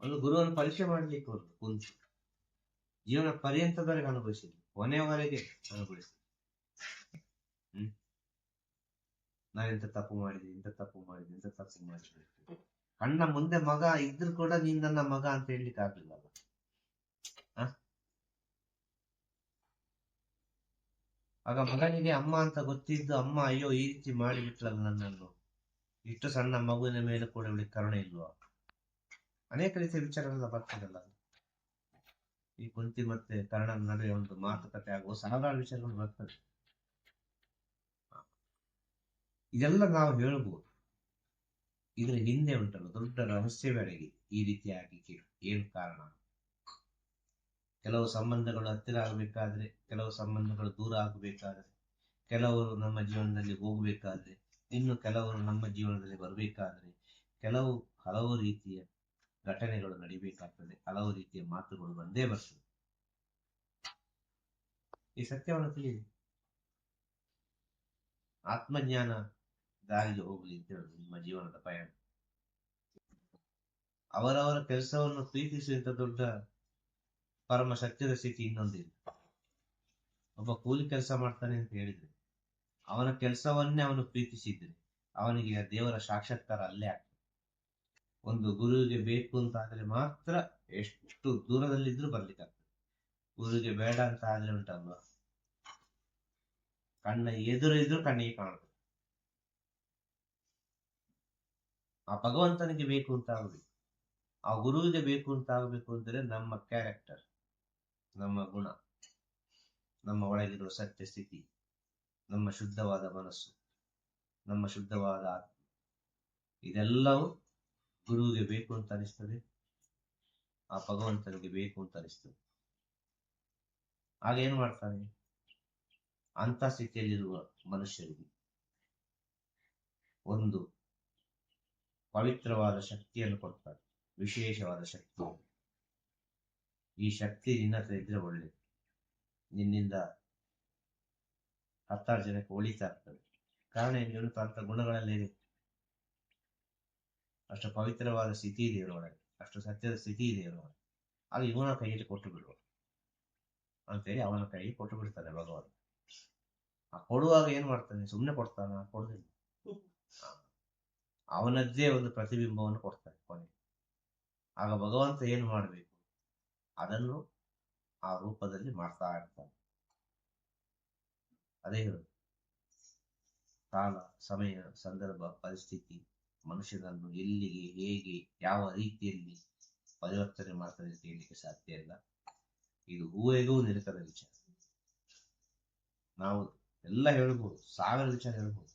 ಒಂದು ಗುರುವನ್ನು ಪರೀಕ್ಷೆ ಮಾಡ್ಲಿಕ್ಕೆ ಒಂದು ಕುಂತು. ಜೀವನ ಪರ್ಯಂತದವರೆಗೆ ಅನುಭವಿಸಿದ್ರು. ಕೊನೆಯವರೆಗೆ ಅನುಭವಿಸಿದ್ರು. ಹ್ಮ್? ನಾನು ಎಂತ ತಪ್ಪು ಮಾಡಿದೆ ಇಂಥ ತಪ್ಪು ಮಾಡಿದೆ ಇಂಥ ತಪ್ಪು ಮಾಡಿದೆ ಅಣ್ಣ ಮುಂದೆ ಮಗ ಇದ್ರು ಕೂಡ ನೀನ್ ನನ್ನ ಮಗ ಅಂತ ಹೇಳಲಿಕ್ಕೆ ಆಗ್ಲಿಲ್ಲಲ್ಲ ಆ? ಆಗ ಮಗನಿಗೆ ಅಮ್ಮ ಅಂತ ಗೊತ್ತಿದ್ದು, ಅಮ್ಮ, ಅಯ್ಯೋ, ಈ ರೀತಿ ಮಾಡಿಬಿಟ್ಲಲ್ಲ ನನ್ನನ್ನು. ಇಷ್ಟು ಸಣ್ಣ ಮಗುವಿನ ಮೇಲೆ ಕೂಡ ಇವಳಿಗೆ ಕರುಣೆ ಇಲ್ವಾ? ಅನೇಕ ರೀತಿಯ ವಿಚಾರಗಳೆಲ್ಲ ಬರ್ತದಲ್ಲ ಈ ಕುಂತಿ ಮತ್ತೆ ಕರ್ಣನ ನಡುವೆ ಒಂದು ಮಾತುಕತೆ ಆಗುವ ಸಾವಿರಾರು ವಿಚಾರಗಳು ಬರ್ತದೆ. ಇದೆಲ್ಲ ನಾವು ಹೇಳ್ಬೋದು. ಇದರ ಹಿಂದೆ ಉಂಟಲ್ಲ, ದೊಡ್ಡ ರಹಸ್ಯವೇ ಅಡಗಿ ಈ ರೀತಿಯಾಗಿ ಏನು ಕಾರಣ? ಕೆಲವು ಸಂಬಂಧಗಳು ಹತ್ತಿರ ಆಗಬೇಕಾದ್ರೆ, ಕೆಲವು ಸಂಬಂಧಗಳು ದೂರ ಆಗಬೇಕಾದ್ರೆ, ಕೆಲವರು ನಮ್ಮ ಜೀವನದಲ್ಲಿ ಹೋಗಬೇಕಾದ್ರೆ, ಇನ್ನು ಕೆಲವರು ನಮ್ಮ ಜೀವನದಲ್ಲಿ ಬರಬೇಕಾದ್ರೆ, ಕೆಲವು ಹಲವು ರೀತಿಯ ಘಟನೆಗಳು ನಡಿಬೇಕಾಗ್ತದೆ. ಹಲವು ರೀತಿಯ ಮಾತುಗಳು ಬಂದೇ ಬರ್ತದೆ. ಈ ಸತ್ಯವನ್ನು ತಿಳಿಯಿರಿ. ಆತ್ಮಜ್ಞಾನ ದಾರಿಗೆ ಹೋಗಲಿ ಅಂತ ಹೇಳುದು ನಿಮ್ಮ ಜೀವನದ ಪಯಣ. ಅವರವರ ಕೆಲಸವನ್ನು ಪ್ರೀತಿಸುವಂತ ದೊಡ್ಡ ಪರಮ ಸತ್ಯದ ಸ್ಥಿತಿ ಇನ್ನೊಂದಿಲ್ಲ. ಒಬ್ಬ ಕೂಲಿ ಕೆಲಸ ಮಾಡ್ತಾನೆ ಅಂತ ಹೇಳಿದ್ರೆ, ಅವನ ಕೆಲಸವನ್ನೇ ಅವನು ಪ್ರೀತಿಸಿದ್ರೆ, ಅವನಿಗೆ ದೇವರ ಸಾಕ್ಷಾತ್ಕಾರ ಅಲ್ಲೇ ಆಗ್ತದೆ. ಒಂದು ಗುರುವಿಗೆ ಬೇಕು ಅಂತ ಆದ್ರೆ ಮಾತ್ರ ಎಷ್ಟು ದೂರದಲ್ಲಿದ್ರೂ ಬರ್ಲಿಕ್ಕಾಗ್ತದೆ. ಗುರುವಿಗೆ ಬೇಡ ಅಂತ ಆದ್ರೆ ಉಂಟಲ್ವಾ? ಕಣ್ಣ ಎದುರು ಇದ್ರು ಕಣ್ಣಿಗೆ ಕಾಣುತ್ತೆ. ಆ ಭಗವಂತನಿಗೆ ಬೇಕು ಅಂತ ಆಗಬೇಕು ಆ ಗುರುವಿಗೆ ಬೇಕು ಅಂತ ಆಗಬೇಕು ಅಂದ್ರೆ ನಮ್ಮ ಕ್ಯಾರೆಕ್ಟರ್ ನಮ್ಮ ಗುಣ, ನಮ್ಮ ಒಳಗಿರುವ ಸತ್ಯ ಸ್ಥಿತಿ, ನಮ್ಮ ಶುದ್ಧವಾದ ಮನಸ್ಸು, ನಮ್ಮ ಶುದ್ಧವಾದ ಆತ್ಮ, ಇದೆಲ್ಲವೂ ಗುರುವಿಗೆ ಬೇಕು ಅಂತ ಅನಿಸ್ತದೆ, ಆ ಭಗವಂತನಿಗೆ ಬೇಕು ಅಂತ ಅನಿಸ್ತದೆ. ಆಗೇನ್ ಮಾಡ್ತಾನೆ? ಅಂತ ಸ್ಥಿತಿಯಲ್ಲಿರುವ ಮನುಷ್ಯರಿಗೆ ಒಂದು ಪವಿತ್ರವಾದ ಶಕ್ತಿಯನ್ನು ಕೊಡ್ತಾರೆ ವಿಶೇಷವಾದ ಶಕ್ತಿ. ಈ ಶಕ್ತಿ ನಿನ್ನ ಹತ್ರ ಇದ್ರೆ ಒಳ್ಳೇದು ನಿನ್ನಿಂದ ಹತ್ತಾರು ಜನಕ್ಕೆ ಒಳಿತಾ ಇರ್ತದೆ. ಕಾರಣ ಏನು? ಅಂತ ಗುಣಗಳಲ್ಲೇ ಅಷ್ಟು ಪವಿತ್ರವಾದ ಸ್ಥಿತಿ ಇದೆ ಇರೋಣ ಅಷ್ಟು ಸತ್ಯದ ಸ್ಥಿತಿ ಇದೆ ಇರೋಣ ಅದು ಇವನ ಕೈಯಲ್ಲಿ ಕೊಟ್ಟು ಬಿಡುವ ಅಂತೇಳಿ ಅವನ ಕೈಗೆ ಕೊಟ್ಟು ಬಿಡ್ತಾನೆ ಭಗವಾನ್. ಆ ಕೊಡುವಾಗ ಏನ್ ಮಾಡ್ತಾನೆ? ಸುಮ್ಮನೆ ಕೊಡ್ತಾನ? ಕೊಡುದಿಲ್ಲ. ಅವನದ್ದೇ ಒಂದು ಪ್ರತಿಬಿಂಬವನ್ನು ಕೊಡ್ತಾನೆ ಕೊನೆ ಆಗ ಭಗವಂತ ಏನು ಮಾಡಬೇಕು? ಅದನ್ನು ಆ ರೂಪದಲ್ಲಿ ಮಾಡ್ತಾ ಇರ್ತಾನೆ. ಅದೇ ಹೇಳುದು. ಕಾಲ, ಸಮಯ, ಸಂದರ್ಭ, ಪರಿಸ್ಥಿತಿ. ಮನುಷ್ಯನನ್ನು ಎಲ್ಲಿಗೆ, ಹೇಗೆ, ಯಾವ ರೀತಿಯಲ್ಲಿ ಪರಿವರ್ತನೆ ಮಾಡ್ತದೆ ಅಂತ ಹೇಳಲಿಕ್ಕೆ ಸಾಧ್ಯ ಇಲ್ಲ. ಇದು ಹೂವೆಗೂ ನಿರಕದ ವಿಚಾರ. ನಾವು ಎಲ್ಲ ಹೇಳ್ಬೋದು, ಸಾವಿರ ವಿಚಾರ ಹೇಳ್ಬೋದು.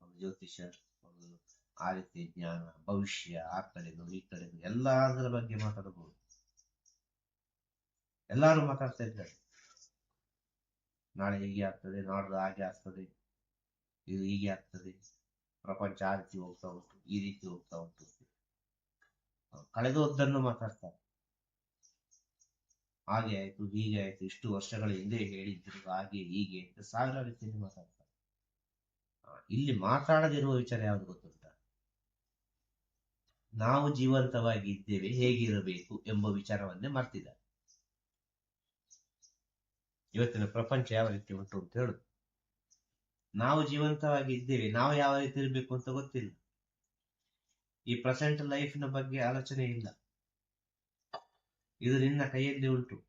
ಒಂದು ಜ್ಯೋತಿಷ್ಯ, ಒಂದು ಆ ರೀತಿ ಜ್ಞಾನ, ಭವಿಷ್ಯ, ಆ ಕಡೆದು ಈ ಕಡೆದು ಎಲ್ಲದರ ಬಗ್ಗೆ ಮಾತಾಡಬಹುದು ಎಲ್ಲರೂ ಮಾತಾಡ್ತಾ ಇದ್ದಾರೆ. ನಾಳೆ ಹೀಗೆ ಆಗ್ತದೆ, ನಾಡ್ದು ಹಾಗೆ ಆಗ್ತದೆ, ಇದು ಹೀಗೆ ಆಗ್ತದೆ. ಪ್ರಪಂಚ ಆ ರೀತಿ ಹೋಗ್ತಾ ಉಂಟು, ಈ ರೀತಿ ಹೋಗ್ತಾ ಉಂಟು. ಕಳೆದೋದ್ದನ್ನು ಮಾತಾಡ್ತಾರೆ ಹಾಗೆ ಆಯ್ತು, ಹೀಗೆ ಆಯ್ತು, ಇಷ್ಟು ವರ್ಷಗಳ ಹಿಂದೆ ಹೇಳಿದ್ರು, ಹಾಗೆ ಹೀಗೆ ಅಂತ ಸಾವಿರ ರೀತಿಯಲ್ಲಿ ಮಾತಾಡ್ತಾರೆ ಇಲ್ಲಿ ಮಾತಾಡದಿರುವ ವಿಚಾರ ಯಾವ್ದು ಗೊತ್ತುಂಟ? ನಾವು ಜೀವಂತವಾಗಿ ಇದ್ದೇವೆ, ಹೇಗಿರಬೇಕು ಎಂಬ ವಿಚಾರವನ್ನೇ ಮರ್ತಿದ್ದಾರೆ. ಇವತ್ತಿನ ಪ್ರಪಂಚ ಯಾವ ರೀತಿ ಉಂಟು ಅಂತ ಹೇಳುದು. ನಾವು ಜೀವಂತವಾಗಿ ಇದ್ದೇವೆ. ನಾವು ಯಾವ ರೀತಿ ಇರಬೇಕು ಅಂತ ಗೊತ್ತಿಲ್ಲ. ಈ ಪ್ರೆಸೆಂಟ್ ಲೈಫ್ನ ಬಗ್ಗೆ ಆಲೋಚನೆ ಇಲ್ಲ. ಇದು ನಿನ್ನ ಕೈಯಲ್ಲಿ ಉಂಟು.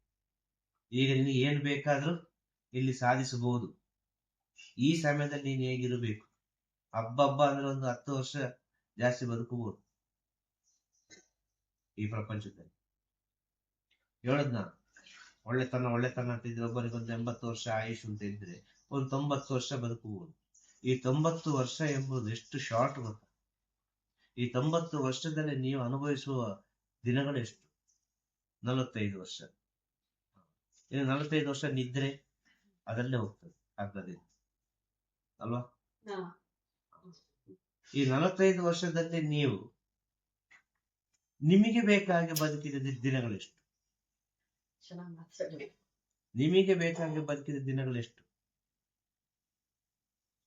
ಈಗ ನಿನಗೆ ಏನ್ ಬೇಕಾದ್ರೂ ಇಲ್ಲಿ ಸಾಧಿಸಬಹುದು. ಈ ಸಮಯದಲ್ಲಿ ನೀನು ಹೇಗಿರಬೇಕು? ಹಬ್ಬ ಅಂದ್ರೆ ಒಂದು ಹತ್ತು ವರ್ಷ ಜಾಸ್ತಿ ಬದುಕಬಹುದು. ಈ ಪ್ರಪಂಚದಲ್ಲಿ. ಹೇಳದ್ ಒಳ್ಳೆತನ ಒಳ್ಳೆತನ ಅಂತ ಇದ್ರೆ ಒಬ್ಬರಿಗೆ ಒಂದು ಎಂಬತ್ತು ವರ್ಷ ಆಯುಷ್ ಅಂತ ಇದ್ರೆ ಒಂದು ತೊಂಬತ್ತು ವರ್ಷ ಬದುಕುವುದು. ಈ ತೊಂಬತ್ತು ವರ್ಷ ಎಂಬುದು ಎಷ್ಟು ಶಾರ್ಟ್ ಗೊತ್ತ? ಈ ತೊಂಬತ್ತು ವರ್ಷದಲ್ಲಿ ನೀವು ಅನುಭವಿಸುವ ದಿನಗಳು ಎಷ್ಟು? ನಲವತ್ತೈದು ವರ್ಷ. ಇನ್ನು ನಲವತ್ತೈದು ವರ್ಷ ನಿದ್ರೆ ಅದಲ್ಲೇ ಹೋಗ್ತದೆ ದಿನ ಅಲ್ವಾ? ಈ ನಲವತ್ತೈದು ವರ್ಷದಲ್ಲಿ ನೀವು ನಿಮಗೆ ಬೇಕಾಗಿ ಬದುಕಿದ ದಿನಗಳೆಷ್ಟು ನಿಮಗೆ ಬೇಕಾಗಿ ಬದುಕಿದ ದಿನಗಳೆಷ್ಟು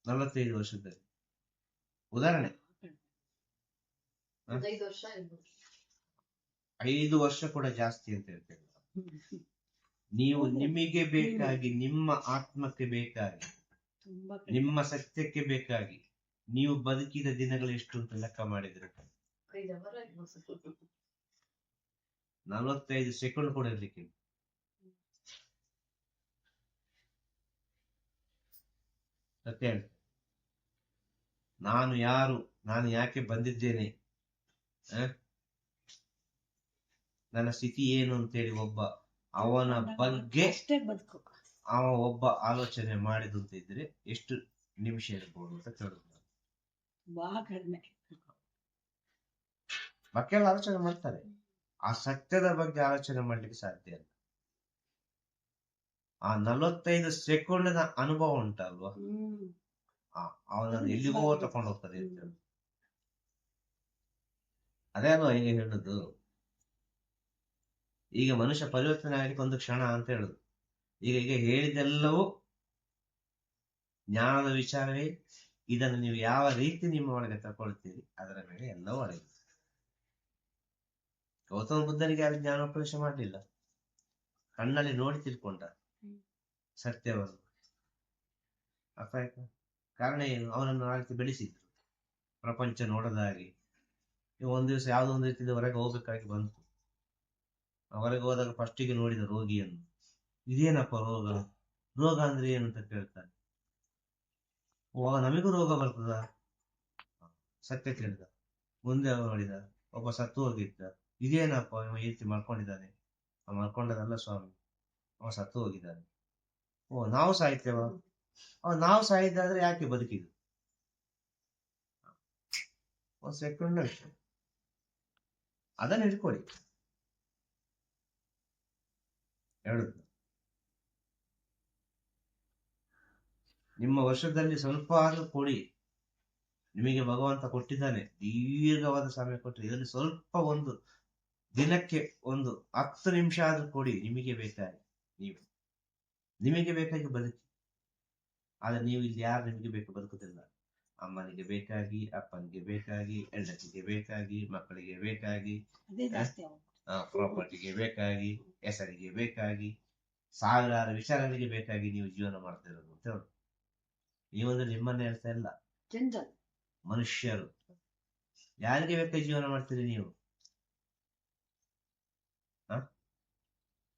ನಲವತ್ತೈದು ವರ್ಷದಲ್ಲಿ ಉದಾಹರಣೆ. ಐದು ವರ್ಷ ಕೂಡ ಜಾಸ್ತಿ ಅಂತ ಹೇಳ್ತೇವೆ ನೀವು ನಿಮಗೆ ಬೇಕಾಗಿ ನಿಮ್ಮ ಆತ್ಮಕ್ಕೆ ಬೇಕಾಗಿ ನಿಮ್ಮ ಸತ್ಯಕ್ಕೆ ಬೇಕಾಗಿ ನೀವು ಬದುಕಿದ ದಿನಗಳು ಎಷ್ಟು ಅಂತ ಲೆಕ್ಕ ಮಾಡಿದ್ರೆ. ನಲವತ್ತೈದು ಸೆಕೆಂಡ್ ಕೂಡ ಇರ್ಲಿಕ್ಕೆ ಸತ್ಯ ಹೇಳ್ತೆ ನಾನು ಯಾರು? ನಾನು ಯಾಕೆ ಬಂದಿದ್ದೇನೆ? ಆ? ನನ್ನ ಸ್ಥಿತಿ ಏನು ಅಂತೇಳಿ ಒಬ್ಬ ಅವನ ಬಗ್ಗೆ ಅವ ಒಬ್ಬ ಆಲೋಚನೆ ಮಾಡಿದ್ರು ಅಂತ ಇದ್ರೆ ಎಷ್ಟು ನಿಮಿಷ ಇರ್ಬೋದು ಅಂತ ಕೇಳಿದ್ರು ಮಕ್ಕಳೆಲ್ಲ ಆಲೋಚನೆ ಮಾಡ್ತಾರೆ. ಆ ಸತ್ಯದ ಬಗ್ಗೆ ಆಲೋಚನೆ ಮಾಡ್ಲಿಕ್ಕೆ ಸಾಧ್ಯ ಇಲ್ಲ. ಆ ನಲವತ್ತೈದು ಸೆಕೆಂಡ್ನ ಅನುಭವ ಉಂಟಲ್ವಾ? ಅವನನ್ನು ಎಲ್ಲಿಗೋ ತಕೊಂಡು ಹೋಗ್ತದೆ ಅಂತ ಹೇಳಿ. ಅದೇ ಅಲ್ವಾ ಈಗ ಹೇಳುದು? ಈಗ ಮನುಷ್ಯ ಪರಿವರ್ತನೆ ಆಗ್ಲಿಕ್ಕೆ ಒಂದು ಕ್ಷಣ ಅಂತ ಹೇಳುದು. ಈಗ ಈಗ ಹೇಳಿದೆಲ್ಲವೂ ಜ್ಞಾನದ ವಿಚಾರವೇ. ಇದನ್ನು ನೀವು ಯಾವ ರೀತಿ ನಿಮ್ಮ ಒಳಗೆ ತಕೊಳ್ತೀರಿ ಅದರ ಮೇಲೆ ಎಲ್ಲವೂ ಅಡಗಿದೆ ಗೌತಮ ಬುದ್ಧನಿಗೆ ಯಾರು ಜ್ಞಾನೋಪದೇಶ ಮಾಡಲಿಲ್ಲ. ಕಣ್ಣಲ್ಲಿ ನೋಡಿ ತಿಳ್ಕೊಂಡ. ಸತ್ಯವನ್ನು. ಅರ್ಥ ಆಯ್ತಾ? ಕಾರಣ ಏನು ಅವನನ್ನು ಆ ರೀತಿ ಬೆಳೆಸಿದ್ರು. ಪ್ರಪಂಚ ನೋಡದ ಹಾಗೆ. ಒಂದು ದಿವಸ ಯಾವುದೋ ಒಂದು ರೀತಿಯಿಂದ ಹೊರಗೆ ಹೋಗಬೇಕಾಗಿ ಬಂತು. ಹೊರಗೆ ಹೋದಾಗ ಫಸ್ಟಿಗೆ ನೋಡಿದ ರೋಗಿಯನ್ನು. ಇದೇನಪ್ಪ ರೋಗ? ರೋಗ ಅಂದ್ರೆ ಏನು ಅಂತ ಕೇಳ್ತಾನೆ ಓ ನಮಗೂ ರೋಗ ಬರ್ತದ? ಸತ್ಯ ಕೇಳಿದ. ಮುಂದೆ ಅವ್ರು ನೋಡಿದ ಒಬ್ಬ ಸತ್ತು ಹೋಗಿದ್ದ. ಇದೇನಪ್ಪ ಇವ ಈ ರೀತಿ ಮಾಡ್ಕೊಂಡಿದ್ದಾನೆ ಅವ ಮಾಡ್ಕೊಂಡದಲ್ಲ ಸ್ವಾಮಿ. ಅವ ಸತ್ತು ಹೋಗಿದ್ದಾನೆ. ಓ, ನಾವು ಸಾಯ್ತೇವ? ಅವ ನಾವು ಸಾಯಿದ್ದಾದ್ರೆ ಯಾಕೆ ಬದುಕಿದ್ದು? ಒಂದು ಸೆಕೆಂಡ್ ಅದನ್ನ ಹಿಡ್ಕೊಳ್ಳಿ ಹೇಳುದು ನಿಮ್ಮ ವರ್ಷದಲ್ಲಿ ಸ್ವಲ್ಪ ಆದ್ರೂ ಕೊಡಿ. ನಿಮಗೆ ಭಗವಂತ ಕೊಟ್ಟಿದ್ದಾನೆ. ದೀರ್ಘವಾದ ಸಮಯ ಕೊಟ್ಟರೆ ಇದರಲ್ಲಿ ಸ್ವಲ್ಪ ಒಂದು ದಿನಕ್ಕೆ ಒಂದು ಹತ್ತು ನಿಮಿಷ ಆದ್ರೂ ಕೊಡಿ. ನಿಮಗೆ ಬೇಕಾಗಿ. ನೀವು. ನಿಮಗೆ ಬೇಕಾಗಿ ಬದುಕಿ. ಆದ್ರೆ ನೀವು ಇಲ್ಲಿ ಯಾರು ನಿಮಗೆ ಬೇಕು ಬದುಕುದಿಲ್ಲ. ಅಮ್ಮನಿಗೆ ಬೇಕಾಗಿ ಅಪ್ಪನಿಗೆ ಬೇಕಾಗಿ ಹೆಂಡತಿಗೆ ಬೇಕಾಗಿ ಮಕ್ಕಳಿಗೆ ಬೇಕಾಗಿ ಪ್ರಾಪರ್ಟಿಗೆ ಬೇಕಾಗಿ ಹೆಸರಿಗೆ ಬೇಕಾಗಿ ಸಾವಿರಾರು ವಿಚಾರಗಳಿಗೆ ಬೇಕಾಗಿ ನೀವು ಜೀವನ ಮಾಡ್ತಿರೋದು ಅಂತ ಹೇಳು. ನೀವೊಂದು ನಿಮ್ಮನ್ನೇ ಹೇಳ್ತಾ ಇಲ್ಲ. ಮನುಷ್ಯರು. ಯಾರಿಗೆ ಬೇಕಾಗಿ ಜೀವನ ಮಾಡ್ತೀರಿ ನೀವು?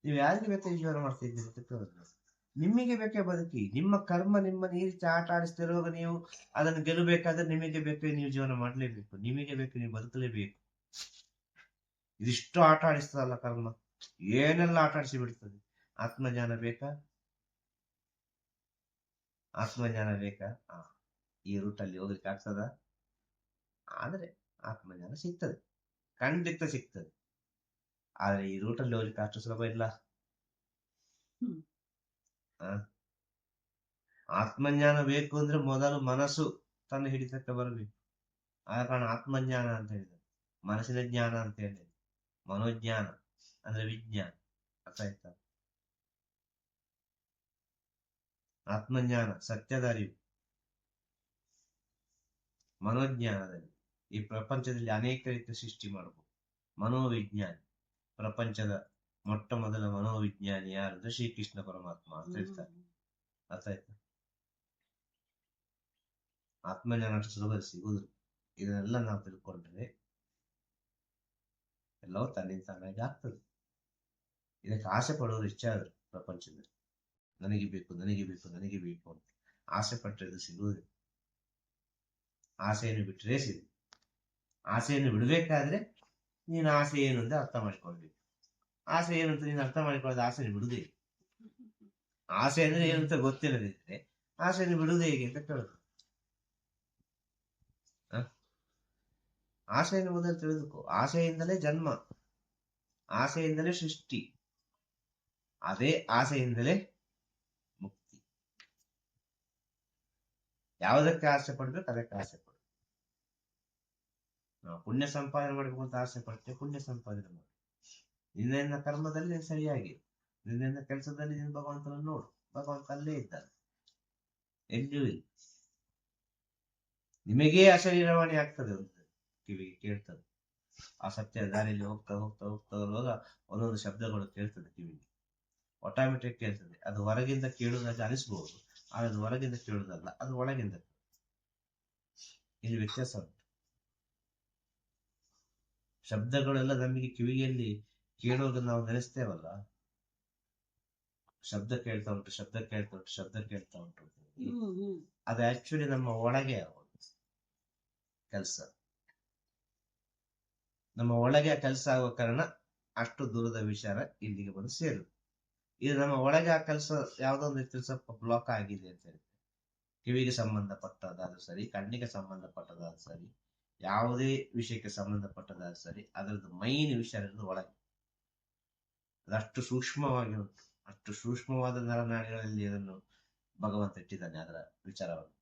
ನೀವು ಯಾರಿಗೆ ಬೇಕಾಗಿ ಜೀವನ ಮಾಡ್ತಿದ್ದೀರಿ ಅಂತ ಕೇಳೋದು ನಾನು. ನಿಮಗೆ ಬೇಕೇ ಬದುಕಿ, ನಿಮ್ಮ ಕರ್ಮ ನಿಮ್ಮ ರೀತಿ ಆಟ ಆಡಿಸ್ತಿರುವಾಗ ನೀವು ಅದನ್ನು ಗೆಲ್ಲಬೇಕಾದ್ರೆ ನಿಮಗೆ ಬೇಕೆ ನೀವು ಜೀವನ ಮಾಡಲೇಬೇಕು, ನಿಮಗೆ ಬೇಕು ನೀವು ಬದುಕಲೇಬೇಕು. ಇದಿಷ್ಟು ಆಟ ಆಡಿಸ್ತದಲ್ಲ ಕರ್ಮ, ಏನೆಲ್ಲ ಆಟ ಆಡಿಸಿ ಬಿಡ್ತದೆ? ಆತ್ಮಜ್ಞಾನ ಬೇಕಾ? ಆತ್ಮಜ್ಞಾನ ಬೇಕಾ? ಈ ರೂಟಲ್ಲಿ ಹೋಗ್ಲಿಕ್ಕೆ ಆಗ್ತದ? ಆದ್ರೆ ಆತ್ಮಜ್ಞಾನ ಸಿಗ್ತದೆ, ಖಂಡಿತ ಸಿಗ್ತದೆ. ಆದ್ರೆ ಈ ರೂಟಲ್ಲಿ ಹೋಗ್ಲಿಕ್ಕೆ ಅಷ್ಟು ಸುಲಭ ಇಲ್ಲ? ಆತ್ಮಜ್ಞಾನ ಬೇಕು ಅಂದ್ರೆ ಮೊದಲು ಮನಸ್ಸು ತನ್ನ ಹಿಡಿತಕ್ಕೆ ಬರಬೇಕು. ಆದ ಕಾರಣ ಆತ್ಮಜ್ಞಾನ ಅಂತ ಹೇಳ್ತಾರೆ ಮನಸ್ಸಿನ ಜ್ಞಾನ ಅಂತ ಹೇಳಿದೆ ಮನೋಜ್ಞಾನ ಅಂದ್ರೆ ವಿಜ್ಞಾನ. ಅರ್ಥ ಆಯ್ತಾ? ಆತ್ಮಜ್ಞಾನ, ಸತ್ಯದ ಅರಿವು. ಮನೋಜ್ಞಾನದಲ್ಲಿ ಈ ಪ್ರಪಂಚದಲ್ಲಿ ಅನೇಕ ರೀತಿಯ ಸೃಷ್ಟಿ ಮಾಡಬಹುದು. ಮನೋವಿಜ್ಞಾನ, ಪ್ರಪಂಚದ ಮೊಟ್ಟ ಮೊದಲ ಮನೋವಿಜ್ಞಾನಿ ಯಾರು ಅಂದ್ರೆ ಶ್ರೀಕೃಷ್ಣ ಪರಮಾತ್ಮ ಅಂತ ಹೇಳ್ತಾರೆ. ಅರ್ಥ ಆಯ್ತಾ? ಆತ್ಮಜ್ಞಾನ ಸುಲಭದಲ್ಲಿ ಸಿಗುವುದು ಇದನ್ನೆಲ್ಲ ನಾವು ತಿಳ್ಕೊಂಡ್ರೆ ಎಲ್ಲವೂ ತನ್ನಿಂದ ತಾನಾಗಿ ಆಗ್ತದೆ. ಇದಕ್ಕೆ ಆಸೆ ಪಡೋರು ಹೆಚ್ಚಾದ್ರು ಪ್ರಪಂಚದಲ್ಲಿ. ನನಗೆ ಬೇಕು ನನಗೆ ಬೇಕು ನನಗೆ ಬೇಕು ಅಂತ. ಆಸೆ ಪಟ್ಟರೆ ಇದು ಸಿಗುವುದಿಲ್ಲ ಆಸೆಯನ್ನು ಬಿಟ್ಟರೆ ಸಿಗು ಆಸೆಯನ್ನು ಬಿಡಬೇಕಾದ್ರೆ ನೀನು ಆಸೆ ಏನು ಅಂತ ಅರ್ಥ ಮಾಡಿಕೊಳ್ಬೇಕು. ಆಸೆ ಏನಂತ ನೀನು ಅರ್ಥ ಮಾಡಿಕೊಳ್ಳೋದು ಆಸೆ ಬಿಡುದೇ. ಆಸೆ ಅಂದ್ರೆ ಏನು ಅಂತ ಗೊತ್ತಿಲ್ಲದಿದ್ರೆ ಆಸೆಯನ್ನು ಬಿಡುವುದು ಹೇಗೆ ಅಂತ ಕೇಳುದು? ಆಸೆಯನ್ನು ಮೊದಲು ತಿಳಿದುಕೋ. ಆಸೆಯಿಂದಲೇ ಜನ್ಮ. ಆಸೆಯಿಂದಲೇ ಸೃಷ್ಟಿ. ಅದೇ ಆಸೆಯಿಂದಲೇ ಮುಕ್ತಿ. ಯಾವುದಕ್ಕೆ ಆಸೆ ಪಡ್ಬೇಕು ಅದಕ್ಕೆ ಆಸೆ ಪಡ್ಬೇಕು. ನಾವು ಪುಣ್ಯ ಸಂಪಾದನೆ ಮಾಡಬೇಕು ಅಂತ ಆಸೆ ಪಡ್ತೇವೆ ಪುಣ್ಯ ಸಂಪಾದನೆ ಮಾಡಿ ನಿನ್ನೆನ್ನ ಕರ್ಮದಲ್ಲಿ ಸರಿಯಾಗಿ ನಿನ್ನ ಕೆಲಸದಲ್ಲಿ ನೀನು ಭಗವಂತನನ್ನು ನೋಡು. ಭಗವಂತ ಅಲ್ಲೇ ಇದ್ದಾನೆ. ಎಲ್ಲಿಯೂ ಇಲ್ಲ. ನಿಮಗೇ ಅಶರೀರವಾಣಿ ಆಗ್ತದೆ ಒಂದು ಕಿವಿಗೆ ಕೇಳ್ತದೆ. ಆ ಸತ್ಯ ದಾರಿಯಲ್ಲಿ ಹೋಗ್ತಾ ಹೋಗ್ತಾ ಹೋಗ್ತಾ ಬರುವಾಗ ಒಂದೊಂದು ಶಬ್ದಗಳು ಕೇಳ್ತದೆ ಕಿವಿಗೆ. ಆಟೋಮೆಟಿಕ್ ಕೇಳ್ತದೆ. ಅದು ಹೊರಗಿಂದ ಕೇಳುವುದಾಗಿ ಅನಿಸ್ಬಹುದು ಆದ್ರೆ ಅದು ಹೊರಗಿಂದ ಕೇಳುವುದಲ್ಲ ಅದು ಒಳಗಿಂದ ಇಲ್ಲಿ ವ್ಯತ್ಯಾಸ ಉಂಟು. ಶಬ್ದಗಳೆಲ್ಲ ನಮಗೆ ಕಿವಿಯಲ್ಲಿ ಕೇಳುವಾಗ ನಾವು ನೆನೆಸ್ತೇವಲ್ಲ? ಶಬ್ದ ಕೇಳ್ತಾ ಉಂಟು ಶಬ್ದ ಕೇಳ್ತಾ ಉಂಟು ಶಬ್ದ ಕೇಳ್ತಾ ಉಂಟು ಅದು ಆಕ್ಚುಲಿ ನಮ್ಮ ಒಳಗೆ ಕೆಲಸ. ನಮ್ಮ ಒಳಗೆ ಆ ಕೆಲಸ ಆಗುವ ಕಾರಣ ಅಷ್ಟು ದೂರದ ವಿಚಾರ ಇಲ್ಲಿಗೆ ಬಂದು ಸೇರು ಇದು ನಮ್ಮ ಒಳಗೆ ಆ ಕೆಲಸ ಯಾವುದೋ ಒಂದು ಸ್ವಲ್ಪ ಬ್ಲಾಕ್ ಆಗಿದೆ ಅಂತ ಹೇಳಿ. ಕಿವಿಗೆ ಸಂಬಂಧಪಟ್ಟದಾದ್ರೂ ಸರಿ ಕಣ್ಣಿಗೆ ಸಂಬಂಧಪಟ್ಟದಾದ್ರೂ ಸರಿ ಯಾವುದೇ ವಿಷಯಕ್ಕೆ ಸಂಬಂಧಪಟ್ಟದಾದ್ರೂ ಸರಿ ಅದರದ್ದು ಮೈನ್ ವಿಷಯ ಇರೋದು ಒಳಗೆ. ಅದಷ್ಟು ಸೂಕ್ಷ್ಮವಾಗಿರುತ್ತೆ ಅಷ್ಟು ಸೂಕ್ಷ್ಮವಾದ ನರನಾಡಿಗಳಲ್ಲಿ ಅದನ್ನು ಭಗವಂತ ಇಟ್ಟಿದ್ದಾನೆ, ಅದರ ವಿಚಾರವನ್ನು.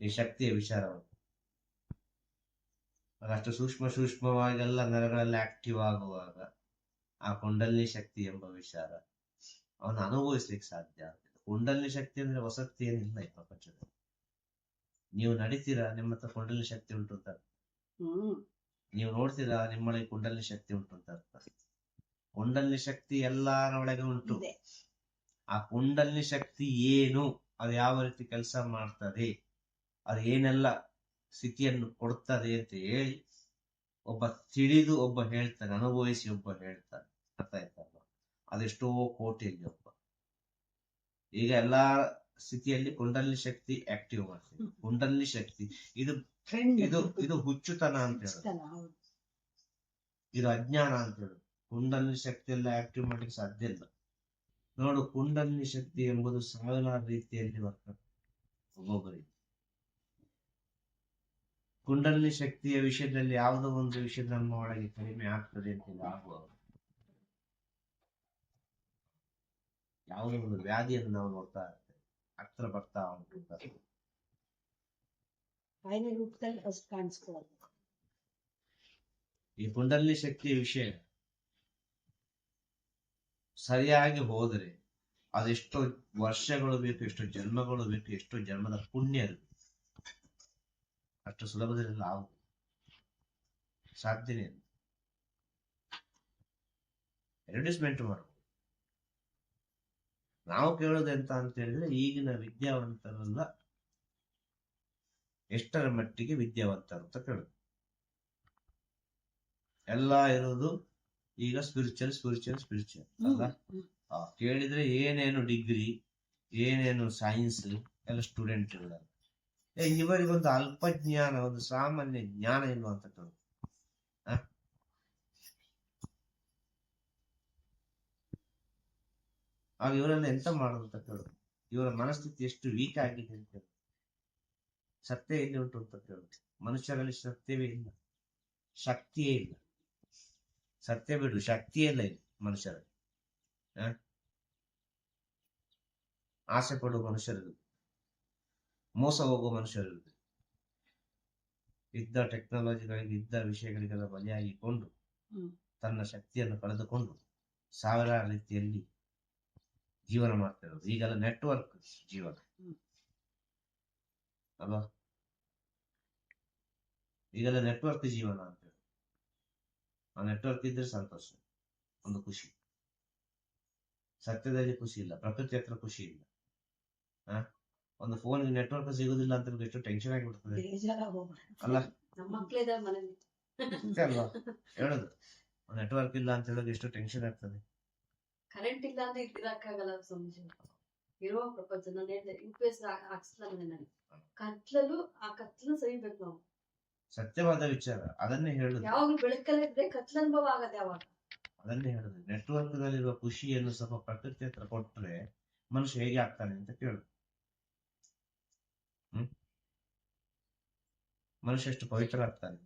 ಈ ಶಕ್ತಿಯ ವಿಚಾರವನ್ನು. ಅದಷ್ಟು ಸೂಕ್ಷ್ಮ ಸೂಕ್ಷ್ಮವಾಗಿ ನರಗಳಲ್ಲಿ ಆಕ್ಟಿವ್ ಆಗುವಾಗ ಆ ಕುಂಡಲಿನಿ ಶಕ್ತಿ ಎಂಬ ವಿಚಾರ ಅವನು ಅನುಭವಿಸ್ಲಿಕ್ಕೆ ಸಾಧ್ಯ ಆಗ್ತದೆ. ಕುಂಡಲಿನಿ ಶಕ್ತಿ ಅಂದ್ರೆ ವಸತಿ ಏನಿಲ್ಲ ಈ ಪ್ರಪಂಚದಲ್ಲಿ. ನೀವು ನಡೀತೀರಾ? ನಿಮ್ಮ ಹತ್ರ ಕುಂಡಲಿನಿ ಶಕ್ತಿ ಉಂಟು ಅಂತ. ನೀವು ನೋಡ್ತೀರಾ ನಿಮ್ಮೊಳಗೆ ಕುಂಡಲಿನಿ ಶಕ್ತಿ ಉಂಟು ಅಂತ ಅರ್ಥ. ಕುಂಡಲಿನಿ ಶಕ್ತಿ ಎಲ್ಲರೊಳಗೆ ಉಂಟು. ಆ ಕುಂಡಲಿನಿ ಶಕ್ತಿ ಏನು? ಅದು ಯಾವ ರೀತಿ ಕೆಲಸ ಮಾಡ್ತದೆ? ಅದು ಏನೆಲ್ಲ ಸ್ಥಿತಿಯನ್ನು ಕೊಡ್ತದೆ ಅಂತ ಹೇಳಿ ಒಬ್ಬ ತಿಳಿದು ಒಬ್ಬ ಹೇಳ್ತಾನೆ ಅನುಭವಿಸಿ ಒಬ್ಬ ಹೇಳ್ತಾನೆ. ಅರ್ಥ ಆಯ್ತಲ್ವ? ಅದೆಷ್ಟೋ ಕೋಟಿಯಲ್ಲಿ ಒಬ್ಬ. ಈಗ ಎಲ್ಲಾ ಸ್ಥಿತಿಯಲ್ಲಿ ಕುಂಡಲಿನಿ ಶಕ್ತಿ ಆಕ್ಟಿವ್ ಮಾಡ್ತೀವಿ ಕುಂಡಲಿನಿ ಶಕ್ತಿ. ಇದು ಇದು ಇದು. ಹುಚ್ಚುತನ ಅಂತ ಹೇಳೋದು. ಇದು ಅಜ್ಞಾನ ಅಂತ ಹೇಳುದು. ಕುಂಡಲಿನಿ ಶಕ್ತಿ ಎಲ್ಲ ಆಕ್ಟಿವ್ ಮಾಡ್ಲಿಕ್ಕೆ ಸಾಧ್ಯ ಇಲ್ಲ. ನೋಡು ಕುಂಡಲಿನಿ ಶಕ್ತಿ ಎಂಬುದು ಸಾವಿರಾರು ರೀತಿಯಲ್ಲಿ ಬರ್ತದೆ ಒಬ್ಬೊಬ್ಬರಿಗೆ. ಕುಂಡಲಿನಿ ಶಕ್ತಿಯ ವಿಷಯದಲ್ಲಿ ಯಾವುದೋ ಒಂದು ವಿಷಯ ನಮ್ಮ ಒಳಗೆ ಕಡಿಮೆ ಆಗ್ತದೆ ಅಂತ ಆಗುವ. ಯಾವುದೋ ಒಂದು ವ್ಯಾಧಿಯನ್ನು ನಾವು ನೋಡ್ತಾ ಹತ್ರ ಬರ್ತಾ ಉಂಟು ರೂಪದಲ್ಲಿ ಕಾಣಿಸ್ಕೊಳ್ಳೋದು. ಈ ಕುಂಡಲಿನಿ ಶಕ್ತಿಯ ವಿಷಯ. ಸರಿಯಾಗಿ ಹೋದರೆ ಅದೆಷ್ಟೋ ವರ್ಷಗಳು ಬೇಕು ಎಷ್ಟು ಜನ್ಮಗಳು ಬೇಕು ಎಷ್ಟು ಜನ್ಮದ ಪುಣ್ಯ ಅಷ್ಟು ಸುಲಭದಲ್ಲಿ ನಾವು ಸಾಧ್ಯನೇ ಅಡ್ವರ್ಟೈಸ್ಮೆಂಟ್ ಮಾಡಬಹುದು ನಾವು ಕೇಳೋದು ಎಂತ ಅಂತ ಹೇಳಿದ್ರೆ ಈಗಿನ ವಿದ್ಯಾವಂತರೆಲ್ಲ ಎಷ್ಟರ ಮಟ್ಟಿಗೆ ವಿದ್ಯಾವಂತರು ಅಂತ ಕೇಳುದು. ಎಲ್ಲ ಇರೋದು ಈಗ ಸ್ಪಿರಿಚುವಲ್ ಸ್ಪಿರಿಚುವಲ್ ಸ್ಪಿರಿಚುವಲ್ ಅಲ್ಲ? ಕೇಳಿದ್ರೆ ಏನೇನು ಡಿಗ್ರಿ ಏನೇನು ಸೈನ್ಸ್ ಎಲ್ಲ ಸ್ಟೂಡೆಂಟ್ ಏ ಇವರಿಗೊಂದು ಅಲ್ಪ ಜ್ಞಾನ ಒಂದು ಸಾಮಾನ್ಯ ಜ್ಞಾನ ಇಲ್ವಂತದ್ದು ಆ? ಆಗ ಇವರನ್ನ ಎಂತ ಮಾಡೋದು ಅಂತ ಕೇಳು ಇವರ ಮನಸ್ಥಿತಿ ಎಷ್ಟು ವೀಕ್ ಆಗಿದೆ ಅಂತ ಹೇಳುದು ಸತ್ಯ ಎಲ್ಲಿ ಉಂಟು ಅಂತ ಕೇಳುದು ಮನುಷ್ಯರಲ್ಲಿ ಸತ್ಯವೇ ಇಲ್ಲ. ಶಕ್ತಿಯೇ ಇಲ್ಲ. ಸತ್ಯ ಬಿಡು ಶಕ್ತಿಯೇ ಇಲ್ಲ ಇಲ್ಲಿ ಮನುಷ್ಯರಲ್ಲಿ? ಆಸೆ ಪಡುವ ಮನುಷ್ಯರಿರುವುದು. ಮೋಸ ಹೋಗುವ ಮನುಷ್ಯರಿರುವುದು. ಇದ್ದ ಟೆಕ್ನಾಲಜಿಗಳಿಗೆ ಇದ್ದ ವಿಷಯಗಳಿಗೆಲ್ಲ ಬಲಿಯಾಗಿಕೊಂಡು. ತನ್ನ ಶಕ್ತಿಯನ್ನು ಕಳೆದುಕೊಂಡು ಸಾವಿರಾರು ರೀತಿಯಲ್ಲಿ ಜೀವನ ಮಾಡ್ತಿರೋದು ಈಗೆಲ್ಲ ನೆಟ್ವರ್ಕ್ ಜೀವನ. ಅಲ್ವಾ? ಈಗೆಲ್ಲ ನೆಟ್ವರ್ಕ್ ಜೀವನ ಅಂತ ಹೇಳಿ. ಆ ನೆಟ್ವರ್ಕ್ ಇದ್ರೆ ಸಂತೋಷ ಒಂದು ಖುಷಿ. ಸತ್ಯದಲ್ಲಿ ಖುಷಿ ಇಲ್ಲ ಪ್ರಕೃತಿ ಹತ್ರ ಖುಷಿ ಇಲ್ಲ. ಆ? ಒಂದು ಫೋನ್ ನೆಟ್ವರ್ಕ್ ಸಿಗುದಿಲ್ಲ ಅಂತ ಎಷ್ಟು ಟೆನ್ಷನ್ ಆಗಿಬಿಡ್ತದೆ? ಅಲ್ಲ? ಅಲ್ವಾ? ಹೇಳುದು. ನೆಟ್ವರ್ಕ್ ಇಲ್ಲ ಅಂತ ಹೇಳೋದು ಎಷ್ಟು ಟೆನ್ಷನ್ ಆಗ್ತದೆ? ಕರೆಂಟ್ ಇಲ್ಲ ಅಂದ್ರೆ ಇರಕ್ಕಾಗಲ್ಲ ಸಮಸ್ಯೆ ಇರುವ ಪ್ರಪಂಚ ನಾನು ಹೇಳಿದೆ ಯು ಪಿ ಎಸ್ ಹಾಕ್ಸಿಲ್ಲ ಮನೆಯಲ್ಲಿ ಕತ್ಲಲ್ಲೂ ಆ ಕತ್ಲು ಸರಿಬೇಕು ನಾವು. ಸತ್ಯವಾದ ವಿಚಾರ. ಅದನ್ನೇ ಹೇಳುದು. ಯಾವಾಗ್ಲೂ ಬೆಳಕಲ್ಲಿದ್ರೆ ಕತ್ಲ ಅನುಭವ ಆಗದೆ ಯಾವಾಗ? ಅದನ್ನೇ ಹೇಳುದು. ನೆಟ್ವರ್ಕ್ ನಲ್ಲಿರುವ ಖುಷಿಯನ್ನು ಸ್ವಲ್ಪ ಪ್ರಕೃತಿ ಹತ್ರ ಕೊಟ್ರೆ ಮನುಷ್ಯ ಹೇಗೆ ಆಗ್ತಾನೆ ಅಂತ ಕೇಳುದು. ಹ್ಮ್. ಮನುಷ್ಯ ಎಷ್ಟು ಪವಿತ್ರ ಆಗ್ತಾನೆ.